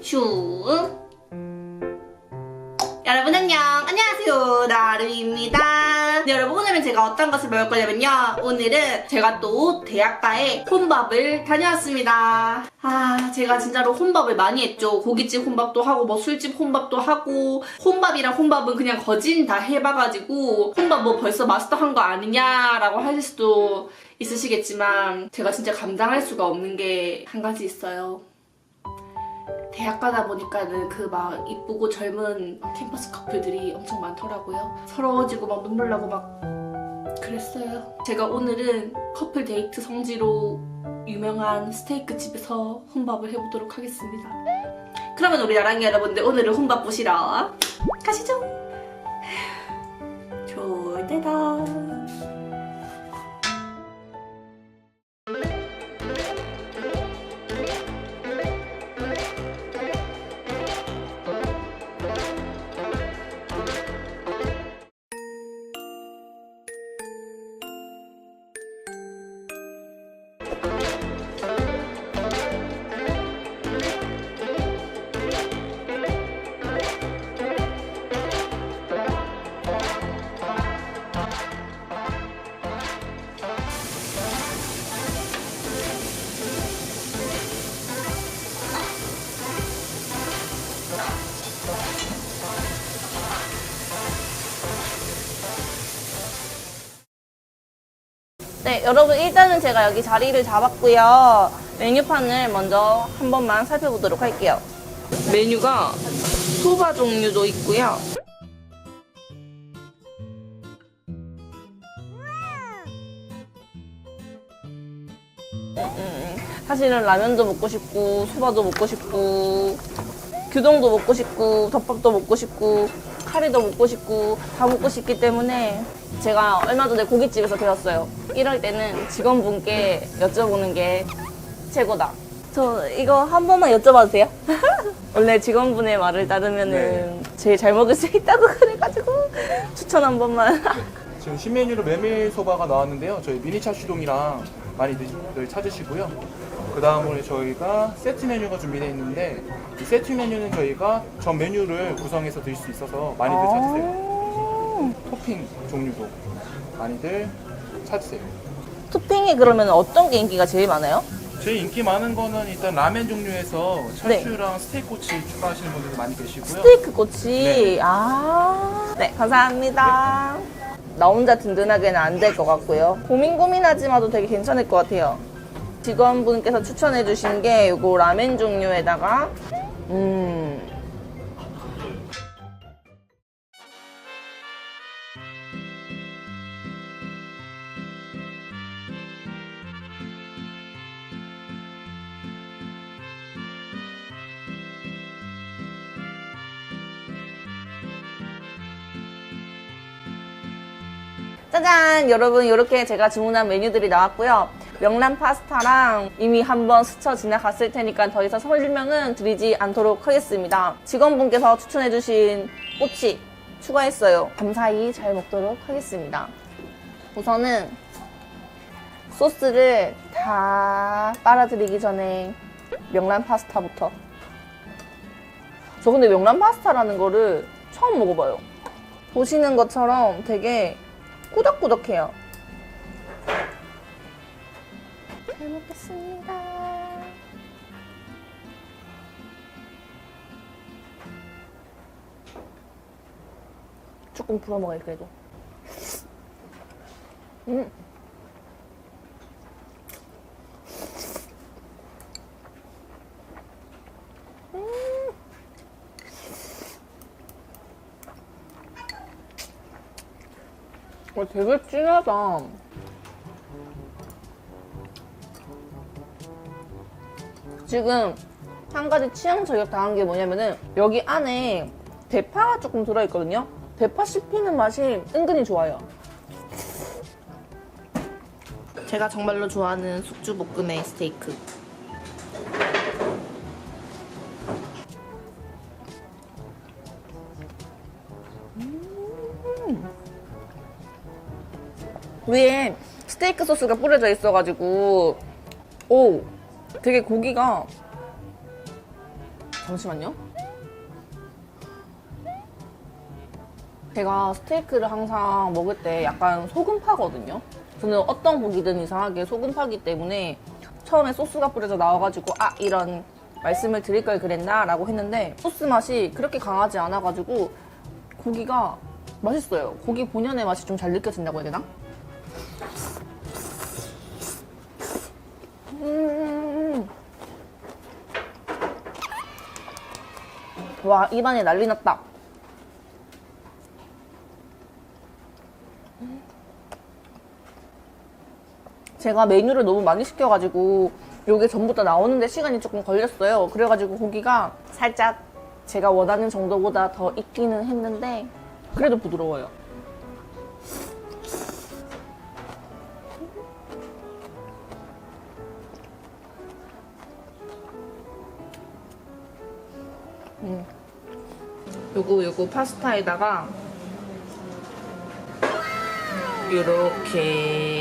슈. 여러분 안녕. 안녕하세요. 나루입니다. 네, 여러분 오늘은 제가 어떤 것을 먹을 거냐면요. 오늘은 제가 또 대학가에 혼밥을 다녀왔습니다. 아, 제가 진짜로 혼밥을 많이 했죠. 고깃집 혼밥도 하고 뭐 술집 혼밥도 하고 혼밥이랑 혼밥은 그냥 거진 다 해봐가지고 혼밥 뭐 벌써 마스터한 거 아니냐라고 하실 수도 있으시겠지만 제가 진짜 감당할 수가 없는 게 한 가지 있어요. 대학 가다 보니까는 그 막 이쁘고 젊은 캠퍼스 커플들이 엄청 많더라고요. 서러워지고 막 눈물 나고 막 그랬어요. 제가 오늘은 커플 데이트 성지로 유명한 스테이크 집에서 혼밥을 해보도록 하겠습니다. 그러면 우리 나랑이 여러분들 오늘은 혼밥 보시러 가시죠. 좋을 때다. 네, 여러분 일단은 제가 여기 자리를 잡았고요. 메뉴판을 먼저 한 번만 살펴보도록 할게요. 메뉴가 소바 종류도 있고요. 음, 사실은 라면도 먹고 싶고 소바도 먹고 싶고 규동도 먹고 싶고 덮밥도 먹고 싶고 카레도 먹고 싶고 다 먹고 싶기 때문에 제가 얼마 전에 고깃집에서 배웠어요. 이럴 때는 직원분께 여쭤보는 게 최고다. 저 이거 한 번만 여쭤봐도 돼요? 원래 직원분의 말을 따르면은 제일 잘 먹을 수 있다고 그래가지고 추천 한 번만. 지금 신메뉴로 메밀 소바가 나왔는데요. 저희 미니 차슈동이랑 많이들 찾으시고요. 그 다음으로 저희가 세트 메뉴가 준비되어 있는데 이 세트 메뉴는 저희가 전 메뉴를 구성해서 드실 수 있어서 많이들 찾으세요. 토핑 종류도 많이들 찾으세요. 토핑이 그러면 어떤 게 인기가 제일 많아요? 제일 인기 많은 거는 일단 라멘 종류에서 네. 차슈랑 스테이크 꼬치 추가하시는 분들도 많이 계시고요. 스테이크 꼬치. 네. 아. 네, 감사합니다. 나 혼자 든든하게는 안 될 것 같고요. 고민 고민하지 마도 되게 괜찮을 것 같아요. 직원분께서 추천해 주신 게 요거 라멘 종류에다가 음. 짜잔! 여러분, 이렇게 제가 주문한 메뉴들이 나왔고요. 명란 파스타랑 이미 한번 스쳐 지나갔을 테니까 더 이상 설명은 드리지 않도록 하겠습니다. 직원분께서 추천해주신 꼬치 추가했어요. 감사히 잘 먹도록 하겠습니다. 우선은 소스를 다 빨아들이기 전에 명란 파스타부터. 저 근데 명란 파스타라는 거를 처음 먹어봐요. 보시는 것처럼 되게 꾸덕꾸덕해요. 잘 먹겠습니다. 조금 불어 먹어요, 그래도. 음. 음. 되게 진하다. 지금 한 가지 취향 저격 당한 게 뭐냐면은 여기 안에 대파가 조금 들어있거든요. 대파 씹히는 맛이 은근히 좋아요. 제가 정말로 좋아하는 숙주 볶음의 스테이크. 위에 스테이크 소스가 뿌려져 있어가지고 오 되게 고기가 잠시만요. 제가 스테이크를 항상 먹을 때 약간 소금 파거든요. 저는 어떤 고기든 이상하게 소금 파기 때문에 처음에 소스가 뿌려져 나와가지고 아 이런 말씀을 드릴 걸 그랬나 라고 했는데 소스 맛이 그렇게 강하지 않아가지고 고기가 맛있어요. 고기 본연의 맛이 좀 잘 느껴진다고 해야 되나? 와 입안에 난리 났다. 제가 메뉴를 너무 많이 시켜가지고 요게 전부 다 나오는데 시간이 조금 걸렸어요. 그래가지고 고기가 살짝 제가 원하는 정도보다 더 익기는 했는데 그래도 부드러워요. 음. 요거 요거 파스타에다가 요렇게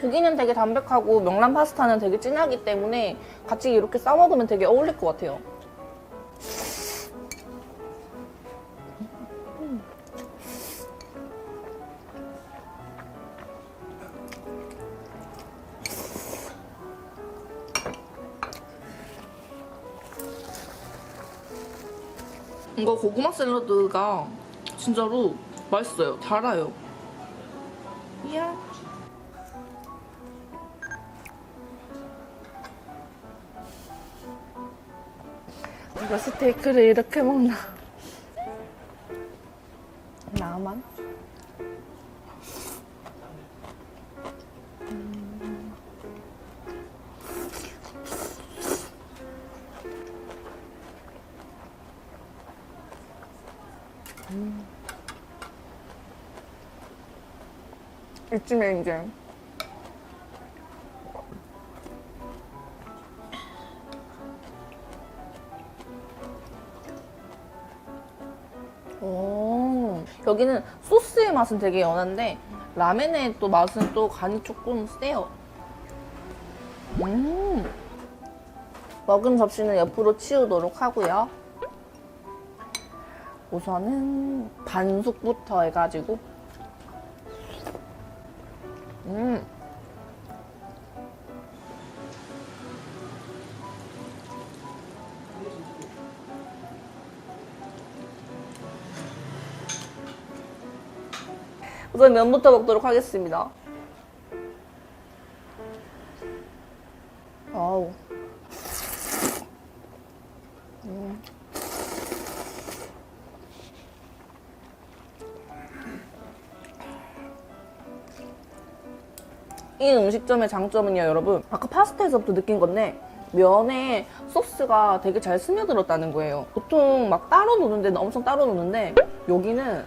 고기는 되게 담백하고 명란 파스타는 되게 진하기 때문에 같이 이렇게 싸 먹으면 되게 어울릴 것 같아요. 이거 고구마 샐러드가 진짜로 맛있어요. 달아요. 이야. 누가 스테이크를 이렇게 먹나? 나만? 음. 이쯤에 이제 오, 여기는 소스의 맛은 되게 연한데 라멘의 또 맛은 또 간이 조금 세요. 음. 먹은 접시는 옆으로 치우도록 하고요. 우선은 반숙부터 해가지고 음. 우선 면부터 먹도록 하겠습니다. 이 음식점의 장점은요, 여러분. 아까 파스타에서부터 느낀 건데, 면에 소스가 되게 잘 스며들었다는 거예요. 보통 막 따로 노는 데는 엄청 따로 노는데, 여기는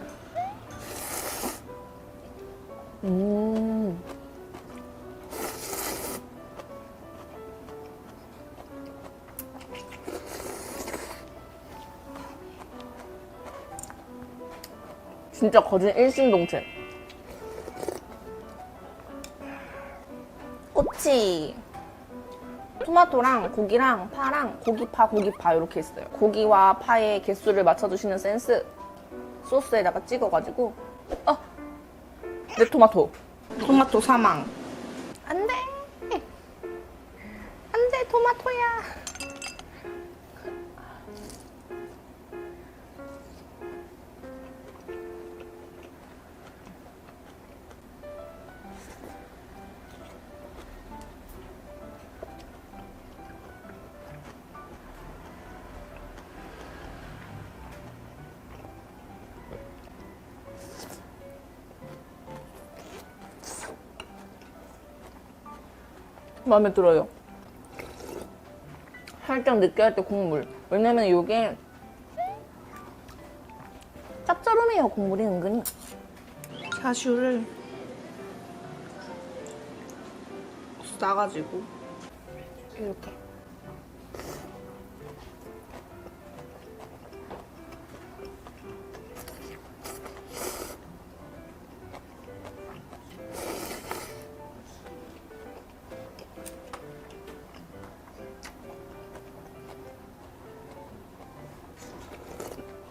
음. 진짜 거진 일심동체. 꼬치. 토마토랑 고기랑 파랑 고기파 고기파 이렇게 있어요. 고기와 파의 개수를 맞춰주시는 센스. 소스에다가 찍어가지고 어 내 토마토. 토마토 사망. 마음에 들어요. 살짝 느끼할 때 국물. 왜냐면 이게 짭짤하네요, 국물이 은근히. 샤슈를 싸가지고 이렇게.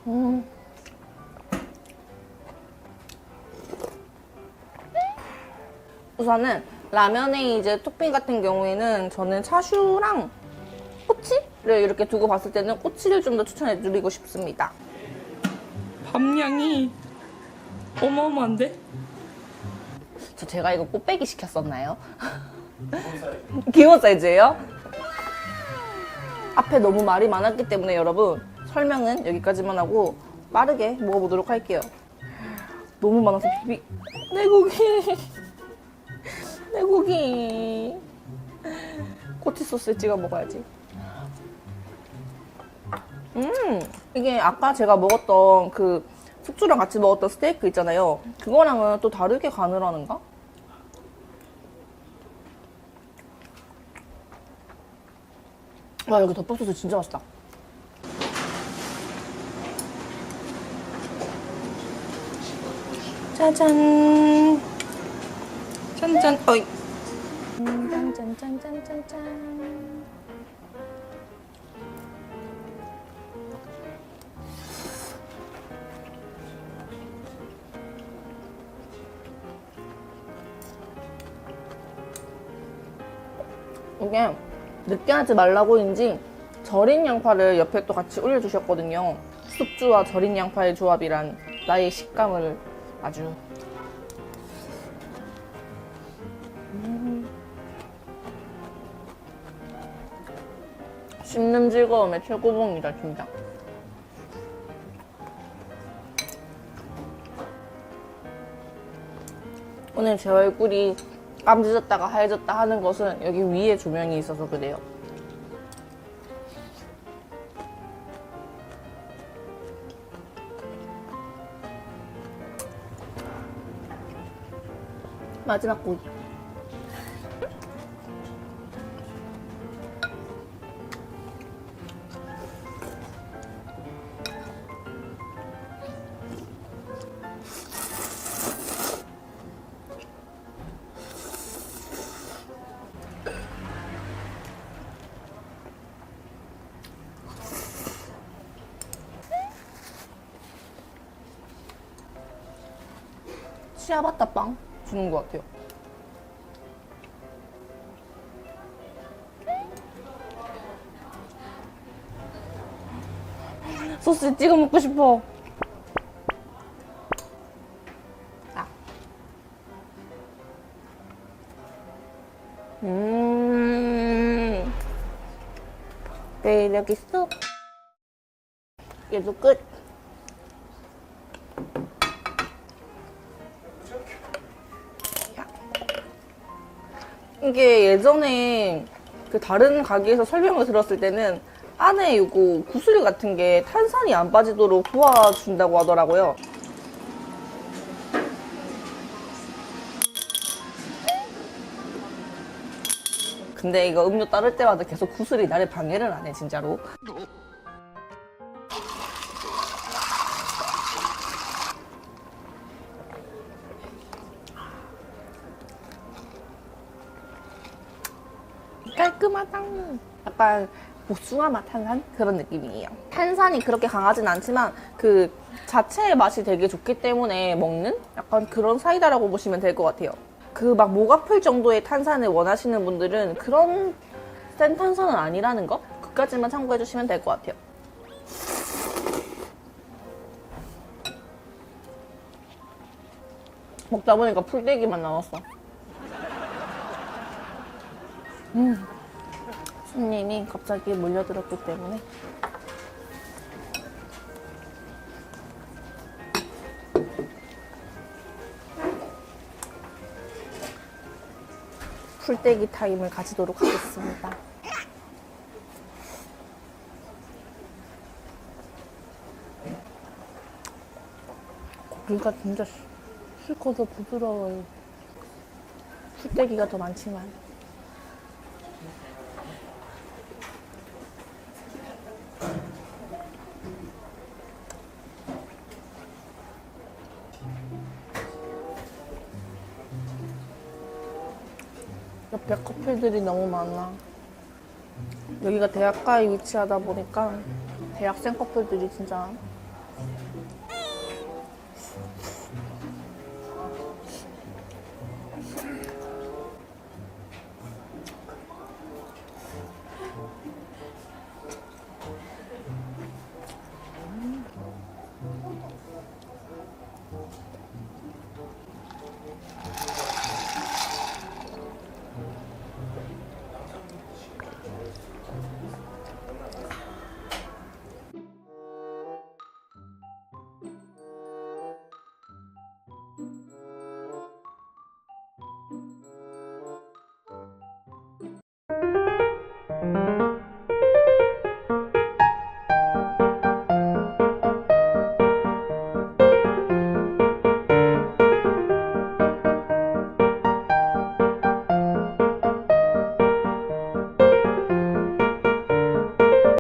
음. 우선은 라면에 이제 토핑 같은 경우에는 저는 차슈랑 꼬치를 이렇게 두고 봤을 때는 꼬치를 좀 더 추천해 드리고 싶습니다. 밥량이 어마어마한데? 저 제가 이거 꽃배기 시켰었나요? 기본 사이즈예요? 앞에 너무 말이 많았기 때문에 여러분 설명은 여기까지만 하고 빠르게 먹어보도록 할게요. 너무 많아서 비비 내 고기 내 고기 꼬치 소스에 찍어 먹어야지. 음 이게 아까 제가 먹었던 그 숙주랑 같이 먹었던 스테이크 있잖아요. 그거랑은 또 다르게 하는가? 와 여기 덮밥소스 진짜 맛있다. 짜잔. 짠짠. 어이. 짠짠짠짠짠짠. 이게 느끼하지 말라고인지 절인 양파를 옆에 또 같이 올려주셨거든요. 숙주와 절인 양파의 조합이란 나의 식감을 아주 음. 씹는 즐거움의 최고봉이다 진짜. 오늘 제 얼굴이 까매졌다가 하얘졌다 하는 것은 여기 위에 조명이 있어서 그래요. 마지막 고기. 치아바타 빵 주는 것 같아요. 소스 찍어 먹고 싶어. 아. 음. 매력 있어. 얘도 끝. 이게 예전에 그 다른 가게에서 설명을 들었을 때는 안에 이거 구슬 같은 게 탄산이 안 빠지도록 도와준다고 하더라고요. 근데 이거 음료 따를 때마다 계속 구슬이 나를 방해를 안 해, 진짜로. 깔끔하다. 약간 복숭아 맛 탄산 그런 느낌이에요. 탄산이 그렇게 강하진 않지만 그 자체의 맛이 되게 좋기 때문에 먹는 약간 그런 사이다라고 보시면 될 것 같아요. 그 막 목 아플 정도의 탄산을 원하시는 분들은 그런 센 탄산은 아니라는 거 그까지만 참고해 주시면 될 것 같아요. 먹다 보니까 풀떼기만 남았어. 손님이 갑자기 몰려들었기 때문에 풀떼기 타임을 가지도록 하겠습니다. 고기가 진짜 시- 실컷 부드러워요. 풀떼기가 더 많지만. 커플들이 너무 많아. 여기가 대학가에 위치하다 보니까 대학생 커플들이 진짜